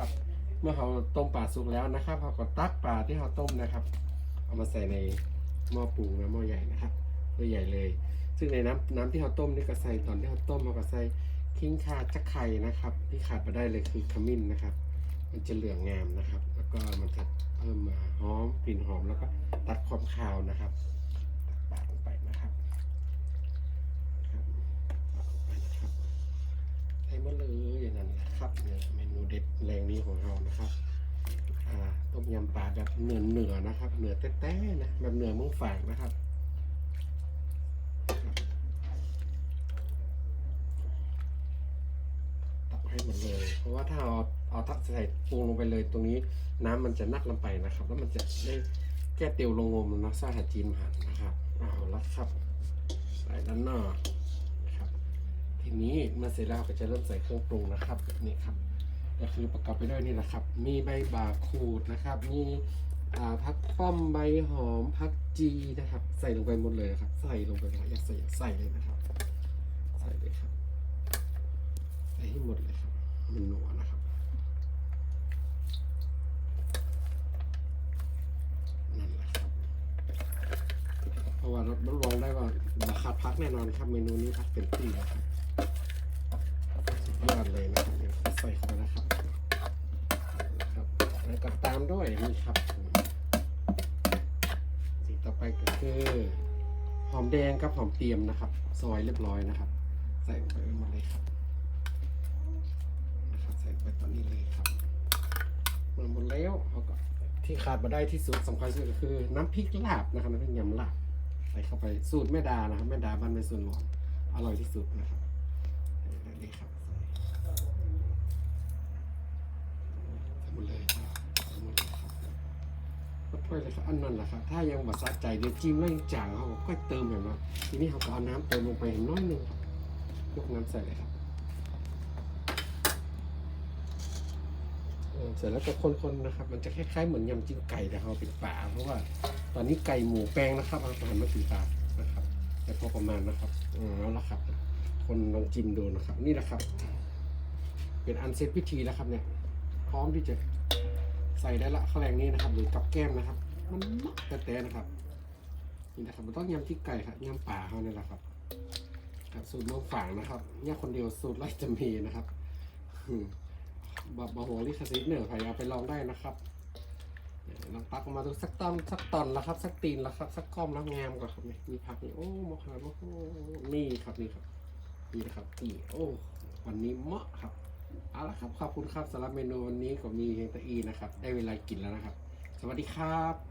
ครับ เมื่อเราต้มปลาสุกแล้วนะครับเราก็ตักปลาที่เราต้มนะครับ เอามาใส่ในหม้อปรุงนะหม้อใหญ่นะครับตัวใหญ่เลย ซึ่งในน้ำน้ำที่เราต้มนี่ก็ใส่ตอนที่เราต้มเราก็ใส่ขิงข่าจักไข่นะครับ ที่ขาดไม่ได้เลยคือขมิ้นนะครับ มันจะเหลืองงามนะครับ แล้วก็มันจะเพิ่มมาหอมกลิ่นหอมแล้วก็ตัดความคาวนะครับตักปากลงไปนะครับนะครับปากลงไปนะครับใส่มาเลยอย่าง นะครับเนี่ยเมนูเด็ดแรงนี้ของเรานะครับต้มยำปลาแบบเหนือเหนือนะครับ เหนือแต้ๆนะแบบเหนือมืองฝางนะครับตักให้หมดเลย เพราะว่าถ้าเอาเอาทักใส่ปรุงลงไปเลยตรงนี้ น้ำมันจะนักลงไปนะครับ แล้วมันจะได้แก้เตียวลงงมนะซาหาจีมหันนะครับเอาละครับใส่ด้านนอกนะ ทีนี้มื่อเสร็จแล้วก็จะเริ่มใส่เครื่องปรุงนะครับนี่ครับก็คือประกอบไปด้วยนี่แหละครับ มีใบบาขูดนะครับ มีอ่าพักป้อมใบหอมพักจีนะครับ ใส่ลงไปหมดเลยนะครับ ใส่ลงไปเลยอยากใส่อยากใส่เลยนะครับ ใส่เลยครับใส่ให้หมดเลยครับมันหนัวนะครับนั่นแหละครับเพราะว่าเรารับรองได้ว่าราคาพักแน่นอนครับเมนูนี้พักเป็นที่นะครับ ด้วยนี่ครับ สิ่งต่อไปก็คือ หอมแดงกับหอมเตรียมนะครับ ซอยเรียบร้อยนะครับ ใส่ลงไปหมดเลยครับนะครับใส่ไปตอนนี้เลยครับหมดหมดแล้วเขาก็ที่ขาดมาได้ที่สุดสำคัญที่สุดก็คือ น้ำพริกลาบนะครับน้ำพริกยำลาบใส่เข้าไปสูตรแม่ดานะครับแม่ดาบ้านในส่วนหลวงอร่อยที่สุดนะครับนี่ครับใส่หมดเลยครับใส่หมดเลยครับ ก็ถ้วยเลยครับอันนั้นแหละครับถ้ายังบาสะใจเดี๋ยวจิ้มแล้วยังจางเขาก็ค่อยเติมเห็นไหมทีนี้เขาก็เอาน้ำเติมลงไปน้อยหนึงครับยกน้ำใส่เลยครับเสร็จแล้วก็คนๆนะครับ มันจะคล้ายๆเหมือนยำจิ้มไก่แต่เขาเป็นป่าเพราะว่า ตอนนี้ไก่หมูแปลงนะครับเอาอาหารมาสีตานะครับ แต่พอประมาณนะครับเอืมแล้วละครับ คนลองจิ้มดูนะครับ นี่แหละครับ เป็นอันเซตพิธีแล้วครับเนี่ย พร้อมที่จะ ใส่ได้ละข้าวแรงนี้นะครับ หรือกับแก้มนะครับ มันมักแต่นะครับ นี่นะครับมันต้องยำที่ไก่ครับยำป่าเขาเนี่ยแหละครับครับสูตรเมืองฝางนะครับเนี่ยคนเดียวสูตรไร่จะมีนะครับอืมบบบหัวลิขสิทธิ์เหนือใครเอาไปลองได้นะครับลองตักออกมาดูสักตอนสักตอนแล้วครับ สักตีนแล้วครับ สักก้อมแล้วงามกว่าครับนี่มีผักนี่โอ้มะขามโอ้โหนี่ครับนี่ครับนี่นะครับนี่โอ้วันนี้เหมาะครับ เอาละครับขอบคุณครับสำหรับเมนูวันนี้ก็มีเฮงตะอีนะครับ ได้เวลากินแล้วนะครับ สวัสดีครับ